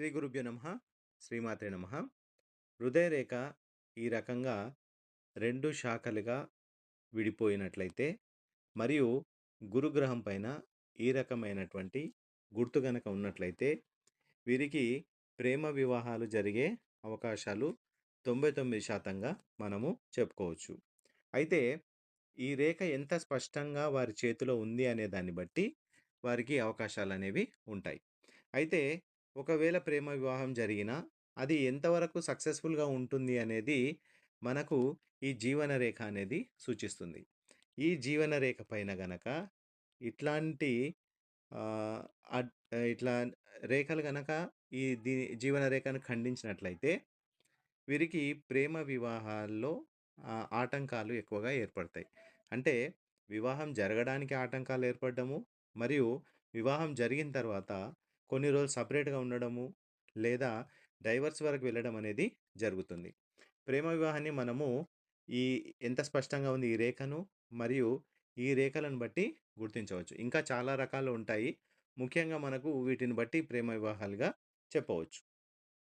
శ్రీ గురుభ్యో నమ శ్రీమాత్రే నమ. హృదయరేఖ ఈ రకంగా రెండు శాఖలుగా విడిపోయినట్లయితే మరియు గురుగ్రహం పైన ఈ రకమైనటువంటి గుర్తు గనక ఉన్నట్లయితే వీరికి ప్రేమ వివాహాలు జరిగే అవకాశాలు తొంభై తొమ్మిది శాతంగా మనము చెప్పుకోవచ్చు. అయితే ఈ రేఖ ఎంత స్పష్టంగా వారి చేతిలో ఉంది అనే దాన్ని బట్టి వారికి అవకాశాలు అనేవి ఉంటాయి. అయితే ఒకవేళ ప్రేమ వివాహం జరిగినా అది ఎంతవరకు సక్సెస్ఫుల్గా ఉంటుంది అనేది మనకు ఈ జీవన రేఖ అనేది సూచిస్తుంది. ఈ జీవన రేఖ పైన గనక ఇట్లాంటి ఇట్లా రేఖలు గనక ఈ దీ జీవన రేఖను ఖండించినట్లయితే వీరికి ప్రేమ వివాహాల్లో ఆటంకాలు ఎక్కువగా ఏర్పడతాయి. అంటే వివాహం జరగడానికి ఆటంకాలు ఏర్పడము మరియు వివాహం జరిగిన తర్వాత కొన్ని రోజులు సపరేట్గా ఉండడము లేదా డైవర్స్ వరకు వెళ్ళడం అనేది జరుగుతుంది. ప్రేమ వివాహాన్ని మనము ఈ ఎంత స్పష్టంగా ఉంది ఈ రేఖను మరియు ఈ రేఖలను బట్టి గుర్తించవచ్చు. ఇంకా చాలా రకాలు ఉంటాయి. ముఖ్యంగా మనకు వీటిని బట్టి ప్రేమ వివాహాలుగా చెప్పవచ్చు.